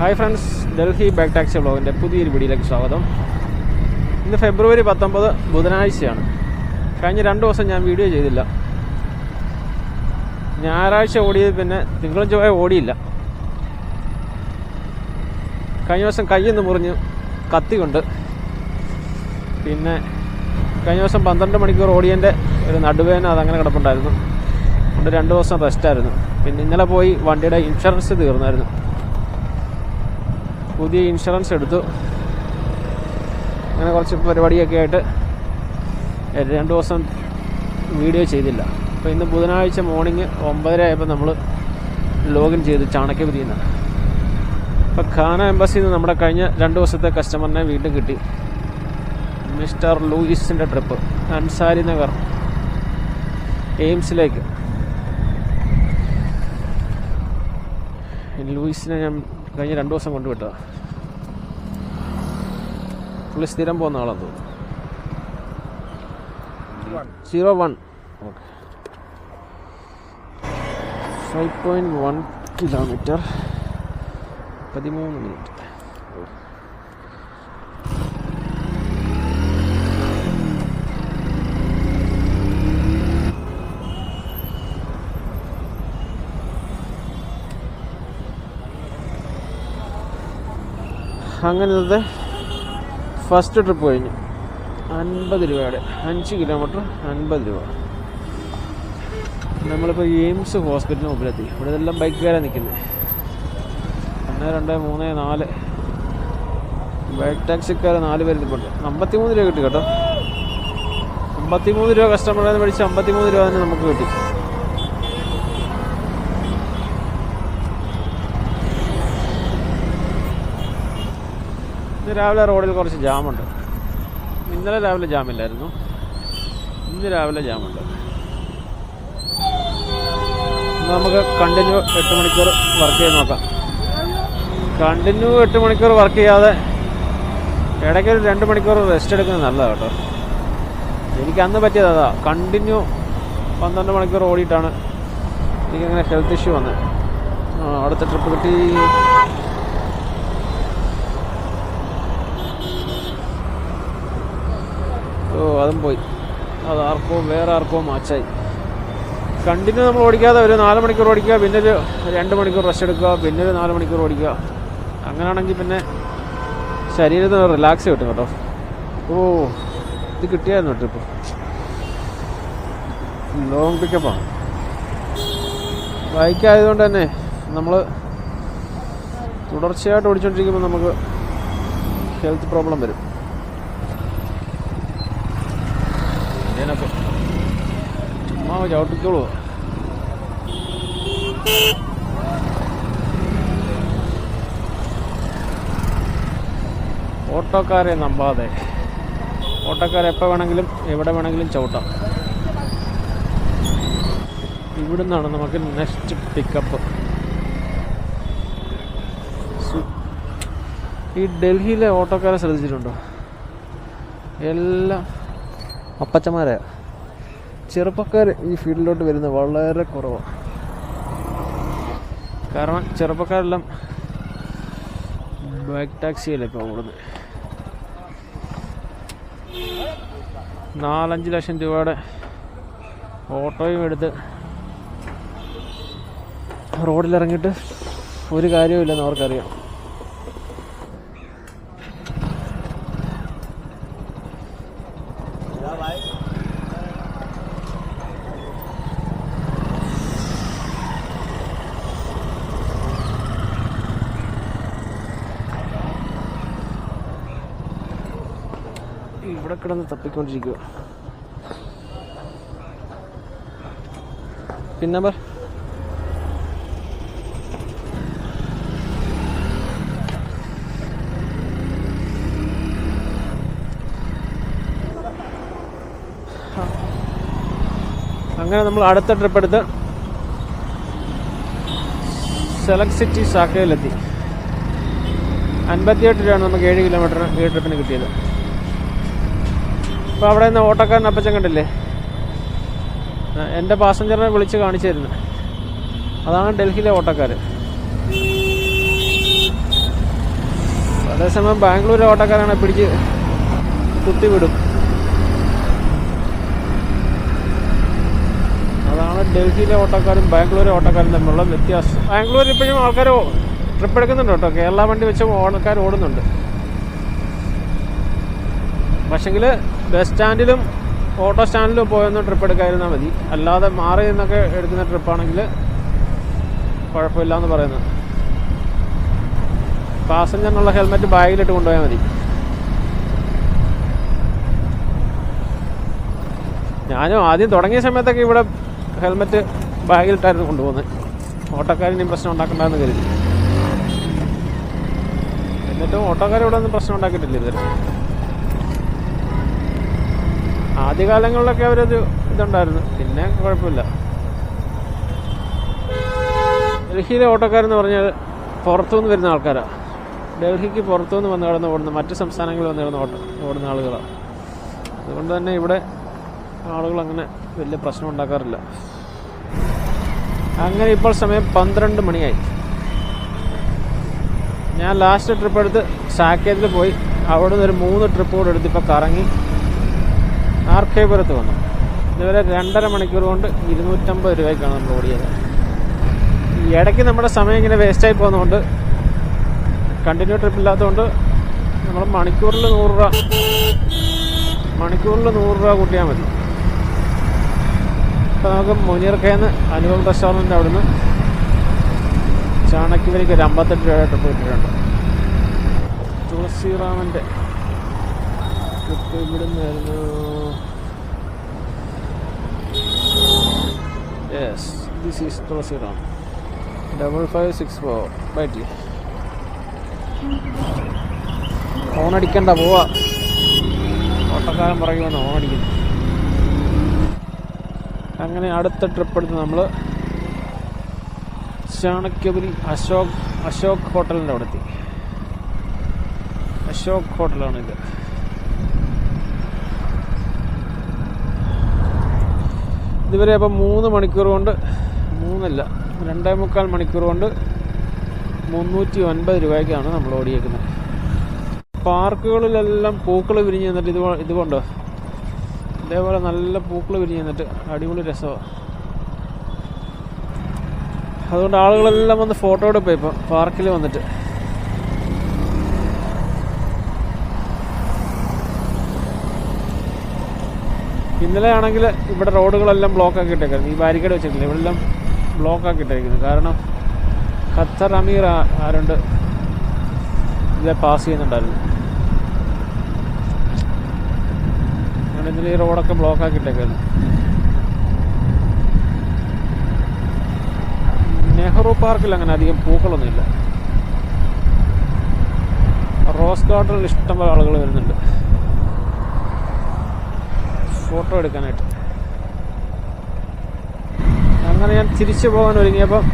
Hi friends Delhi back taxi ബ്ലോഗിന്റെ പുതിയൊരു വീഡിയോയിലേക്ക് സ്വാഗതം. ഇന്ന് ഫെബ്രുവരി പത്തൊമ്പത് ബുധനാഴ്ചയാണ്. കഴിഞ്ഞ രണ്ട് ദിവസം ഞാൻ വീഡിയോ ചെയ്തില്ല. ഞായറാഴ്ച ഓടിയത് പിന്നെ തിങ്കളും ചൊവ്വ ഓടിയില്ല. കഴിഞ്ഞ ദിവസം കയ്യൊന്ന് മുറിഞ്ഞ് കത്തി കൊണ്ട് പിന്നെ കഴിഞ്ഞ ദിവസം പന്ത്രണ്ട് മണിക്കൂർ ഓടിയതിന്റെ ഒരു നടുവേന അതങ്ങനെ കിടപ്പുണ്ടായിരുന്നു. അതുകൊണ്ട് രണ്ട് ദിവസം റെസ്റ്റായിരുന്നു പിന്നെ ഇന്നലെ പോയി വണ്ടിയുടെ ഇൻഷുറൻസ് തീർന്നായിരുന്നു. പുതിയ ഇൻഷുറൻസ് എടുത്തു. അങ്ങനെ കുറച്ച് പരിപാടിയൊക്കെ ആയിട്ട് രണ്ട് ദിവസം വീഡിയോ ചെയ്തില്ല. അപ്പോൾ ഇന്ന് ബുധനാഴ്ച മോർണിംഗ് ഒമ്പതര ആയപ്പോൾ നമ്മൾ ലോഗിൻ ചെയ്ത് ചാണക്യപുരിയിൽ നിന്നാണ് അപ്പോൾ ഖാന എംബസിയിൽ നിന്ന് നമ്മുടെ കഴിഞ്ഞ രണ്ട് ദിവസത്തെ കസ്റ്റമറിനെ വീണ്ടും കിട്ടി. മിസ്റ്റർ ലൂയിസിന്റെ ട്രിപ്പ് അൻസാരി നഗർ എയിംസിലേക്ക്. ലൂയിസിനെ ഞാൻ കഴിഞ്ഞ രണ്ട് ദിവസം കൊണ്ടുവിട്ടതാണ് പുള്ളി സ്ഥിരം പോകുന്ന ആളാന്ന് തോന്നുന്നു. Zero one okay five point one kilometre പതിമൂന്ന് മിനിറ്റ് അങ്ങനത്തെ ഫസ്റ്റ് ട്രിപ്പ് കഴിഞ്ഞു. അൻപത് രൂപയുടെ. അഞ്ച് കിലോമീറ്റർ അൻപത് രൂപ. നമ്മളിപ്പോൾ എയിംസ് ഹോസ്പിറ്റലിന് മുമ്പിലെത്തി. ഇവിടെ ഇതെല്ലാം ബൈക്കുകാരാണ് നിൽക്കുന്നത് ഒന്ന് രണ്ട് മൂന്ന് നാല്. ബൈക്ക് ടാക്സിക്കാർ നാല് പേര് നിൽപ്പുണ്ട് അമ്പത്തിമൂന്ന് രൂപ കിട്ടി കേട്ടോ. അമ്പത്തിമൂന്ന് രൂപ കസ്റ്റമറിൽ നിന്ന് മേടിച്ച് അമ്പത്തിമൂന്ന് രൂപ തന്നെ നമുക്ക് കിട്ടി. ഇന്ന് രാവിലെ റോഡിൽ കുറച്ച് ജാമുണ്ട്. ഇന്നലെ രാവിലെ ജാമില്ലായിരുന്നു. ഇന്ന് രാവിലെ ജാമുണ്ട്. നമുക്ക് കണ്ടിന്യൂ എട്ട് മണിക്കൂർ വർക്ക് ചെയ്ത് നോക്കാം. കണ്ടിന്യൂ എട്ട് മണിക്കൂർ വർക്ക് ചെയ്യാതെ ഇടയ്ക്ക് ഒരു രണ്ട് മണിക്കൂർ റെസ്റ്റ് എടുക്കുന്നത് നല്ലതാണ് കേട്ടോ. എനിക്ക് അന്ന് പറ്റിയത് അതാ. കണ്ടിന്യൂ പന്ത്രണ്ട് മണിക്കൂർ ഓടിയിട്ടാണ് എനിക്കങ്ങനെ ഹെൽത്ത് ഇഷ്യൂ വന്നത് അടുത്ത ട്രിപ്പ് കിട്ടി. ഓ അതും പോയി. അത് ആർക്കോ വേറെ ആർക്കോ മാച്ചായി. കണ്ടിന്യൂ നമ്മൾ ഓടിക്കാതെ ഒരു നാല് മണിക്കൂർ ഓടിക്കുക പിന്നെ ഒരു രണ്ട് മണിക്കൂർ റഷ് എടുക്കുക പിന്നെ ഒരു നാല് മണിക്കൂർ ഓടിക്കുക. അങ്ങനെയാണെങ്കിൽ പിന്നെ ശരീരത്തിന് റിലാക്സ് കിട്ടും കേട്ടോ. ഓ ഇത് കിട്ടിയായിരുന്നു ട്രിപ്പ് ലോങ് പിക്കപ്പാണ് ബൈക്കായതുകൊണ്ട് തന്നെ നമ്മൾ തുടർച്ചയായിട്ട് ഓടിച്ചുകൊണ്ടിരിക്കുമ്പോൾ നമുക്ക് ഹെൽത്ത് പ്രോബ്ലം വരും. ഇതിനൊക്കെ ചുമ്മാ ചവിട്ടിക്കോളൂ. ഓട്ടോക്കാരെ നമ്പാതെ. ഓട്ടോക്കാരെ എപ്പോൾ വേണമെങ്കിലും എവിടെ വേണമെങ്കിലും ചവിട്ടാം. ഇവിടുന്നാണ് നമുക്ക് നെക്സ്റ്റ് പിക്കപ്പ് ഈ ഡൽഹിയിലെ ഓട്ടോക്കാരെ ശ്രദ്ധിച്ചിട്ടുണ്ടോ? എല്ലാം അപ്പച്ചമാരെ ചെറുപ്പക്കാർ ഈ ഫീൽഡിലോട്ട് വരുന്നത് വളരെ കുറവാണ് കാരണം ചെറുപ്പക്കാരെല്ലാം ബൈക്ക് ടാക്സിയല്ലേ ഇപ്പോൾ ഓടുന്നത് നാലഞ്ച് ലക്ഷം രൂപയുടെ ഓട്ടോയും എടുത്ത് റോഡിലിറങ്ങിയിട്ട് ഒരു കാര്യവുമില്ലെന്ന് അവർക്കറിയാം ഇവിടെ കിടന്ന് തപ്പിക്കൊണ്ടിരിക്കുക. പിൻ നമ്പർ അങ്ങനെ നമ്മൾ അടുത്ത ട്രിപ്പ് എടുത്ത് സെലക്ട് സിറ്റി ശാഖയിലെത്തി. അൻപത്തിയെട്ട് രൂപയാണ് നമുക്ക് ഏഴ് കിലോമീറ്റർ ഈ ട്രിപ്പിന് കിട്ടിയത്. ഇപ്പോൾ അവിടെ നിന്ന് ഓട്ടോക്കാരൻ അപ്പച്ചൻ കണ്ടില്ലേ? എന്റെ പാസഞ്ചറിനെ വിളിച്ച് കാണിച്ചു തരുന്നത് അതാണ് ഡൽഹിയിലെ ഓട്ടോക്കാർ അതേസമയം ബാംഗ്ലൂരിലെ ഓട്ടോക്കാരാണ് പിടിച്ച് കുത്തിവിടും. അതാണ് ഡൽഹിയിലെ ഓട്ടോക്കാരും ബാംഗ്ലൂരിലെ ഓട്ടോക്കാരും തമ്മിലുള്ള വ്യത്യാസം. ബാംഗ്ലൂരിൽ ഇപ്പോഴും ആൾക്കാർ ട്രിപ്പ് എടുക്കുന്നുണ്ട് കേട്ടോ. കേരള വണ്ടി വെച്ച് ആൾക്കാർ ഓടുന്നുണ്ട്. പക്ഷെങ്കിൽ ബസ് സ്റ്റാൻഡിലും ഓട്ടോ സ്റ്റാൻഡിലും പോയൊന്നും ട്രിപ്പ് എടുക്കാതിരുന്നാൽ മതി. അല്ലാതെ മാറി നിന്നൊക്കെ എടുക്കുന്ന ട്രിപ്പാണെങ്കിൽ കുഴപ്പമില്ല എന്ന് പറയുന്നത് പാസഞ്ചറിനുള്ള ഹെൽമെറ്റ് ബാഗിലിട്ട് കൊണ്ടുപോയാൽ മതി. ഞാനും ആദ്യം തുടങ്ങിയ സമയത്തൊക്കെ ഇവിടെ ഹെൽമെറ്റ് ബാഗിലിട്ടായിരുന്നു കൊണ്ടുപോകുന്നത്. ഓട്ടോക്കാരിനും പ്രശ്നം ഉണ്ടാക്കണ്ടെന്ന് കരുതി. എന്നിട്ടും ഓട്ടോക്കാർ ഇവിടെ ഒന്നും പ്രശ്നം ഉണ്ടാക്കിയിട്ടില്ല ഇതുവരെ. ആദ്യകാലങ്ങളിലൊക്കെ അവരത് ഇതുണ്ടായിരുന്നു. പിന്നെ കുഴപ്പമില്ല. ഡൽഹിയിലെ ഓട്ടോക്കാരെന്ന് പറഞ്ഞാൽ പുറത്തുനിന്ന് വരുന്ന ആൾക്കാരാണ് ഡൽഹിക്ക് പുറത്തുനിന്ന് വന്ന് കിടന്ന് ഓടുന്ന മറ്റ് സംസ്ഥാനങ്ങളിൽ വന്ന് കിടന്ന് ഓട്ടം ഓടുന്ന ആളുകളാണ് അതുകൊണ്ട് തന്നെ ഇവിടെ ആളുകൾ അങ്ങനെ വലിയ പ്രശ്നം ഉണ്ടാക്കാറില്ല. അങ്ങനെ ഇപ്പോൾ സമയം പന്ത്രണ്ട് മണിയായി. ഞാൻ ലാസ്റ്റ് ട്രിപ്പ് എടുത്ത് സാക്കേതിൽ പോയി. അവിടെ നിന്ന് ഒരു മൂന്ന് ട്രിപ്പ് കൂടെ എടുത്ത് ഇപ്പോൾ കറങ്ങി ആർക്കേപുരത്ത് വന്നു. ഇതുവരെ രണ്ടര മണിക്കൂർ കൊണ്ട് ഇരുന്നൂറ്റമ്പത് രൂപയ്ക്കാണ് നമ്മൾ ഓടിയത്. ഇടയ്ക്ക് നമ്മുടെ സമയം ഇങ്ങനെ വേസ്റ്റായി പോകുന്നതുകൊണ്ട് കണ്ടിന്യൂ ട്രിപ്പ് ഇല്ലാത്തതുകൊണ്ട് നമ്മൾ മണിക്കൂറിൽ നൂറ് രൂപ മണിക്കൂറിൽ നൂറ് രൂപ കൂട്ടിയാൽ മതി. ഇപ്പം നമുക്ക് മുനീർക്കേന്ന് അനുഭവം റെസ്റ്റോറന്റ് അവിടുന്ന് ചാണക്യവരിക്ക് ഒരു അമ്പത്തെട്ട് രൂപ ട്രിപ്പ് കിട്ടിയിട്ടുണ്ട്. തുളസിറാമന്റെ ട്രിപ്പ് ഇവിടെ നിന്നായിരുന്നു yes this is Tulsiram double five six four ബൈറ്റി അടിക്കണ്ട പോവാ. ഓട്ടക്കാരൻ പറയുമെന്ന് അടിക്കുന്നു അങ്ങനെ അടുത്ത ട്രിപ്പ് എടുത്ത് നമ്മൾ ചാണക്യപുരി അശോക് അശോക് ഹോട്ടലിന്റെ അവിടെ എത്തി. അശോക് ഹോട്ടലാണ് ഇതുവരെ അപ്പം മൂന്ന് മണിക്കൂർ കൊണ്ട് മൂന്നല്ല രണ്ടേ മുക്കാൽ മണിക്കൂർ കൊണ്ട് മുന്നൂറ്റി ഒൻപത് രൂപയ്ക്കാണ് നമ്മൾ ഓടിയേക്കുന്നത്. പാർക്കുകളിലെല്ലാം പൂക്കൾ വിരിഞ്ഞ് നിന്നിട്ട് ഇത് ഇതുകൊണ്ടോ ഇതേപോലെ നല്ല പൂക്കൾ വിരിഞ്ഞ് നിന്നിട്ട് അടിപൊളി രസമാണ് അതുകൊണ്ട് ആളുകളെല്ലാം വന്ന് ഫോട്ടോ എടുപ്പം ഇപ്പം പാർക്കിൽ വന്നിട്ട്. ഇന്നലെ ആണെങ്കിൽ ഇവിടെ റോഡുകളെല്ലാം ബ്ലോക്ക് ആക്കി ഇട്ടേക്കായിരുന്നു. ഈ ബാരിക്കേഡ് വെച്ചിട്ടില്ല. ഇവിടെ എല്ലാം ബ്ലോക്ക് ആക്കി ഇട്ടേക്കുന്നു. കാരണം ഖത്തർ അമീർ ആരുണ്ട്? ഇതിലെ പാസ് ചെയ്യുന്നുണ്ടായിരുന്നു. അതുകൊണ്ട് ഇന്നലെ ഈ റോഡൊക്കെ ബ്ലോക്ക് ആക്കി ഇട്ടേക്കായിരുന്നു. നെഹ്റു പാർക്കിൽ അങ്ങനെ അധികം പൂക്കളൊന്നുമില്ല. റോസ് ഗാർഡനിൽ ഇഷ്ടംപോലെ ആളുകൾ വരുന്നുണ്ട്. ഫോട്ടോ എടുക്കാനായിട്ട്. അങ്ങനെ ഞാൻ തിരിച്ചു പോകാൻ ഒരുങ്ങിയപ്പം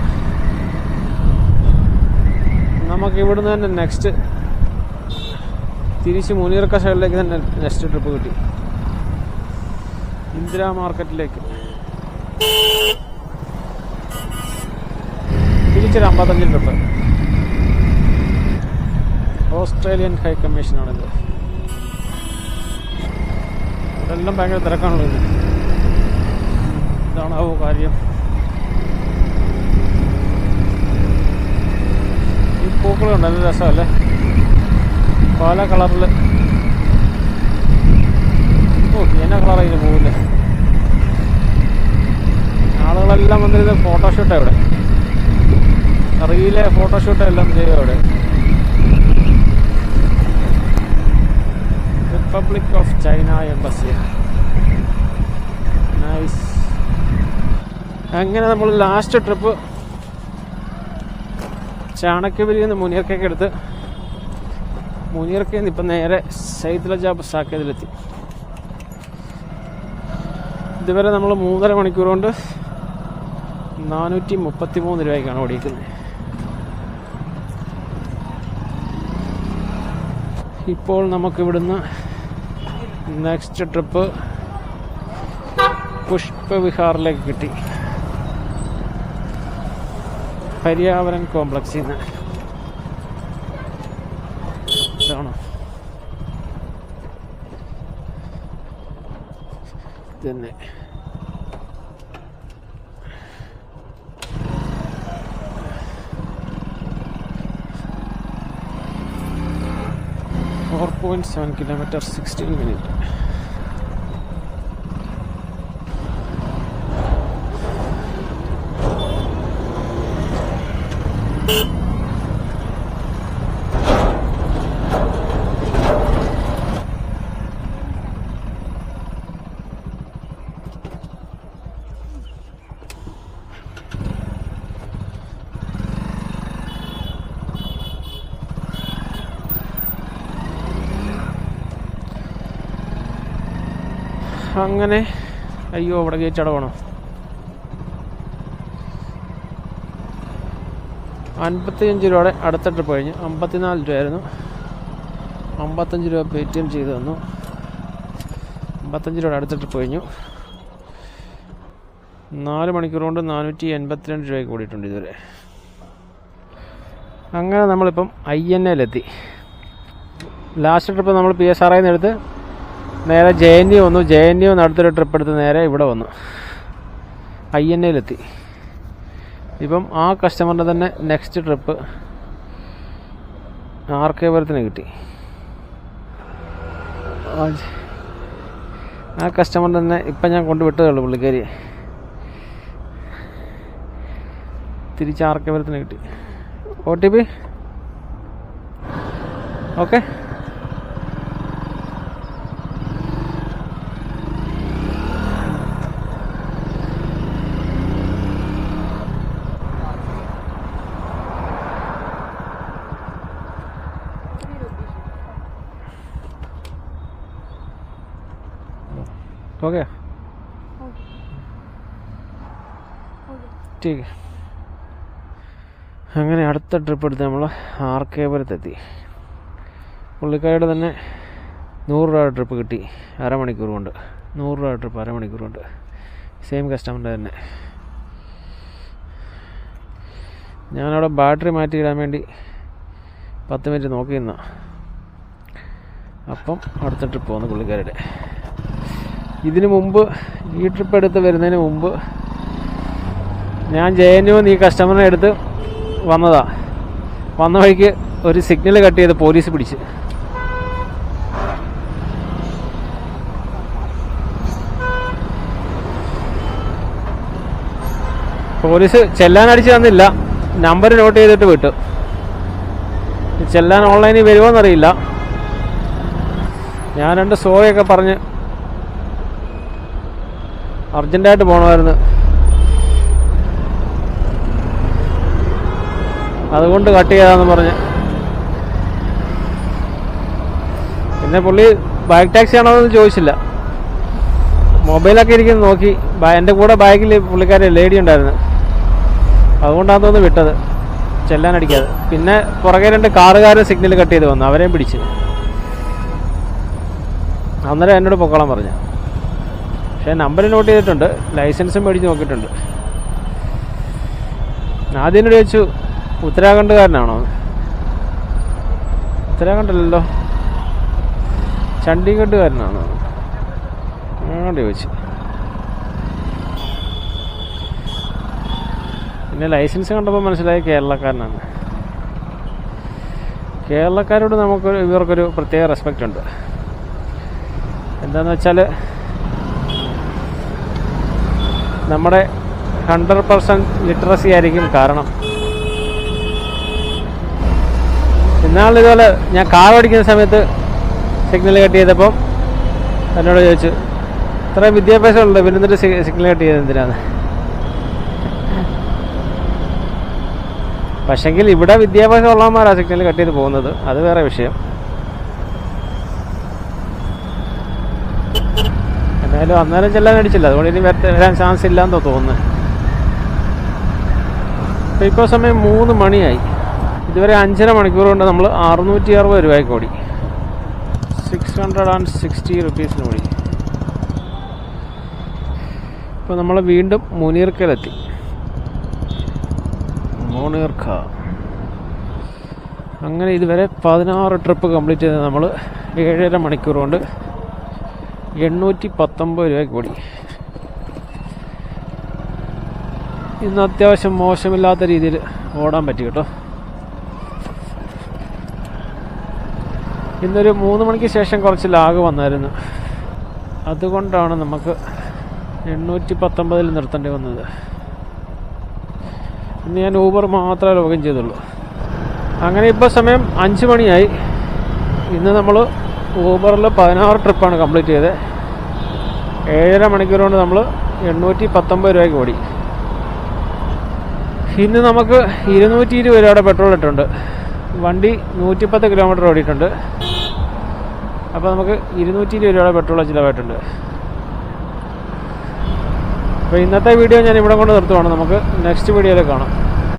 നമുക്ക് ഇവിടുന്ന് തന്നെ നെക്സ്റ്റ് തിരിച്ച് മുനീർക്ക സൈഡിലേക്ക് തന്നെ നെക്സ്റ്റ് ട്രിപ്പ് കിട്ടി. ഇന്ദിരാ മാർക്കറ്റിലേക്ക്. തിരിച്ചൊരു അമ്പത്തഞ്ച് ട്രിപ്പ് ഓസ്ട്രേലിയൻ ഹൈ ഇവിടെല്ലാം ഭയങ്കര തിരക്കാണല്ലോ ഇത് ഇതാണാവോ കാര്യം. ഈ പൂക്കളുണ്ട് നല്ല രസമല്ലേ? പല കളറിൽ ഓ എന്നാ അതിന് പോകില്ല ആളുകളെല്ലാം വന്നിരുന്ന് ഫോട്ടോഷൂട്ടാണ് ഇവിടെ. റീലെ ഫോട്ടോഷൂട്ട് എല്ലാം അവിടെ? Republic of China embassy nice അങ്ങനെ നമ്മൾ ലാസ്റ്റ് ട്രിപ്പ് ചാണക്യപുരിയിൽ നിന്ന് മുനിയർക്കൊക്കെ എടുത്ത് മുനിയർക്കയിൽ നിന്ന് ഇപ്പം നേരെ സൈദുലജാബ് സാക്കേതിലെത്തി. ഇതുവരെ നമ്മൾ മൂന്നര മണിക്കൂർ കൊണ്ട് നാനൂറ്റി മുപ്പത്തി മൂന്ന് രൂപയ്ക്കാണ് ഓടിക്കുന്നത് ഇപ്പോൾ നമുക്കിവിടുന്ന് നെക്സ്റ്റ് ട്രിപ്പ് പുഷ്പവിഹാറിലേക്ക് കിട്ടി. പര്യാവരൻ കോംപ്ലക്സിൽ നിന്ന് ഇതാണോ? തന്നെ four point seven kilometre sixteen അങ്ങനെ. അയ്യോ അവിടെ ഗേറ്റ് അടവണോ അൻപത്തിയഞ്ച് രൂപയുടെ അടുത്ത ട്രിപ്പ് കഴിഞ്ഞു. അമ്പത്തിനാല് രൂപയായിരുന്നു. അമ്പത്തഞ്ച് രൂപ പേ ടി എം ചെയ്തു തന്നു. അമ്പത്തഞ്ച് രൂപയുടെ അടുത്ത ട്രിപ്പ് കഴിഞ്ഞു. നാല് മണിക്കൂർ കൊണ്ട് നാനൂറ്റി എൺപത്തിരണ്ട് രൂപയ്ക്ക് കൂടിയിട്ടുണ്ട് ഇതുവരെ. അങ്ങനെ നമ്മളിപ്പം ഐ എൻ എയിലെത്തി ലാസ്റ്റ് ട്രിപ്പ് നമ്മൾ പി എസ് ആർ ഐന്ന് എടുത്ത് നേരെ ജെ എൻ യു വന്നു. ജെ എൻ യു അടുത്തൊരു ട്രിപ്പ് എടുത്ത് നേരെ ഇവിടെ വന്നു. ഐ എൻ എയിലെത്തി ഇപ്പം ആ കസ്റ്റമറിന്റെ തന്നെ നെക്സ്റ്റ് ട്രിപ്പ് ആർ കെ പുരത്തിന് കിട്ടി ആ കസ്റ്റമർ തന്നെ ഇപ്പം ഞാൻ കൊണ്ടുവിട്ടതേ ഉള്ളൂ പുള്ളിക്കാരി. തിരിച്ച് ആർ കെ പുരത്തിന് കിട്ടി. O T P? Okay. Okay ठीक है അങ്ങനെ അടുത്ത ട്രിപ്പ് എടുത്ത് നമ്മൾ ആർ കെ പുരത്തെത്തി പുള്ളിക്കാരുടെ തന്നെ നൂറ് രൂപ ട്രിപ്പ് കിട്ടി അരമണിക്കൂർ കൊണ്ട് നൂറ് രൂപ ട്രിപ്പ് അരമണിക്കൂർ കൊണ്ട് സെയിം കസ്റ്റമറിൻ്റെ തന്നെ ഞാനവിടെ ബാറ്ററി മാറ്റിയിടാൻ വേണ്ടി പത്ത് മിനിറ്റ് നോക്കി നിന്ന അപ്പം അടുത്ത ട്രിപ്പ് വന്നു പുള്ളിക്കാരുടെ ഇതിനു മുമ്പ് ഈ ട്രിപ്പ് എടുത്ത് വരുന്നതിന് മുമ്പ് ഞാൻ ജെ എൻ യു ഈ കസ്റ്റമറിനെ എടുത്ത് വന്നതാ. വന്ന വഴിക്ക് ഒരു സിഗ്നൽ കട്ട് ചെയ്ത് പോലീസ് പിടിച്ച്. പോലീസ് ചെല്ലാൻ അടിച്ചു തന്നില്ല. നമ്പർ നോട്ട് ചെയ്തിട്ട് വിട്ടു. ചെല്ലാൻ ഓൺലൈനിൽ വരുമോയെന്നറിയില്ല ഞാൻ രണ്ട് സോറിയൊക്കെ പറഞ്ഞ് അർജന്റായിട്ട് പോകണമായിരുന്നു അതുകൊണ്ട് കട്ട് ചെയ്താന്ന് പറഞ്ഞ്. പിന്നെ പുള്ളി ബൈക്ക് ടാക്സി ആണോ എന്ന് ചോദിച്ചില്ല. മൊബൈലൊക്കെ ഇരിക്കുന്ന നോക്കി. എന്റെ കൂടെ ബാഗിൽ പുള്ളിക്കാരി ലേഡി ഉണ്ടായിരുന്നു. അതുകൊണ്ടാണ് തോന്നുന്നു വിട്ടത്. ചെല്ലാനടിക്കാതെ പിന്നെ പുറകെ രണ്ട് കാറുകാരൻ സിഗ്നൽ കട്ട് ചെയ്ത് വന്നു. അവരെയും പിടിച്ചു. അന്നേരം എന്നോട് പൊക്കോളാൻ പറഞ്ഞു. പക്ഷേ നമ്പർ നോട്ട് ചെയ്തിട്ടുണ്ട്. ലൈസൻസും മേടിച്ച് നോക്കിയിട്ടുണ്ട്. ആദ്യം ചോദിച്ചു ഉത്തരാഖണ്ഡുകാരനാണോ? ഉത്തരാഖണ്ഡല്ലോ ചണ്ഡീഗഡുകാരനാണോ അങ്ങോട്ട് ചോദിച്ചു. പിന്നെ ലൈസൻസ് കണ്ടപ്പോൾ മനസ്സിലായി കേരളക്കാരനാണ്. കേരളക്കാരോട് നമുക്ക് ഇവർക്കൊരു പ്രത്യേക റെസ്പെക്റ്റ് ഉണ്ട്. എന്താണെന്ന് വെച്ചാൽ നമ്മുടെ ഹൺഡ്രഡ് പെർസെന്റ് ലിറ്ററസി ആയിരിക്കും കാരണം. ഇന്നാൾ ഇതുപോലെ ഞാൻ കാർ ഓടിക്കുന്ന സമയത്ത് സിഗ്നൽ കട്ട് ചെയ്തപ്പം എന്നോട് ചോദിച്ചു ഇത്ര വിദ്യാഭ്യാസമുണ്ട് പിന്നെ സിഗ്നൽ കട്ട് ചെയ്തത് എന്തിനാണ് പക്ഷെങ്കിൽ ഇവിടെ വിദ്യാഭ്യാസം ഉള്ളവന്മാരാണ് സിഗ്നൽ കട്ട് ചെയ്ത് പോകുന്നത്. അത് വേറെ വിഷയം. എന്തായാലും അന്നേരം ചെല്ലാൻ അടിച്ചില്ല അതുകൊണ്ട് ഇനി വരാൻ ചാൻസ് ഇല്ലാന്നോ തോന്നുന്നത് ഇപ്പൊ ഇപ്പോൾ സമയം മൂന്ന് മണിയായി. ഇതുവരെ അഞ്ചര മണിക്കൂർ കൊണ്ട് നമ്മൾ അറുന്നൂറ്റി അറുപത് രൂപയ്ക്ക് ഓടി. സിക്സ് ഹൺഡ്രഡ് ആൻഡ് സിക്സ്റ്റി റുപ്പീസിന് ഓടി. ഇപ്പോൾ നമ്മൾ വീണ്ടും മുനീർക്കലെത്തി. മുനീർക്ക. അങ്ങനെ ഇതുവരെ പതിനാറ് ട്രിപ്പ് കംപ്ലീറ്റ് ചെയ്ത് നമ്മൾ ഏഴര മണിക്കൂർ കൊണ്ട് എണ്ണൂറ്റി പത്തൊമ്പത് രൂപയ്ക്ക് കൂടി ഇന്ന് അത്യാവശ്യം മോശമില്ലാത്ത രീതിയിൽ ഓടാൻ പറ്റി കേട്ടോ. ഇന്നൊരു മൂന്ന് മണിക്ക് ശേഷം കുറച്ച് ലാഗ് വന്നായിരുന്നു. അതുകൊണ്ടാണ് നമുക്ക് എണ്ണൂറ്റി പത്തൊമ്പതിൽ നിർത്തേണ്ടി വന്നത്. ഇന്ന് ഞാൻ ഊബർ മാത്രമേ ലോഗിൻ ചെയ്തുള്ളൂ. അങ്ങനെ ഇപ്പോൾ സമയം അഞ്ച് മണിയായി. ഇന്ന് നമ്മൾ ഊബറിൽ പതിനാറ് ട്രിപ്പാണ് കംപ്ലീറ്റ് ചെയ്തത്. ഏഴര മണിക്കൂർ കൊണ്ട് നമ്മൾ എണ്ണൂറ്റി പത്തൊമ്പത് രൂപയ്ക്ക് ഓടി. ഇന്ന് നമുക്ക് ഇരുന്നൂറ്റി ഇരുപത് രൂപയുടെ പെട്രോൾ ഇട്ടുണ്ട്. വണ്ടി നൂറ്റിപ്പത്ത് കിലോമീറ്റർ ഓടിയിട്ടുണ്ട്. അപ്പോൾ നമുക്ക് ഇരുന്നൂറ്റി ഇരുപത് രൂപയുടെ പെട്രോൾ ചിലവായിട്ടുണ്ട്. അപ്പോൾ ഇന്നത്തെ വീഡിയോ ഞാൻ ഇവിടെ കൊണ്ട് നിർത്തുവാണ്. നമുക്ക് നെക്സ്റ്റ് വീഡിയോയിൽ കാണാം.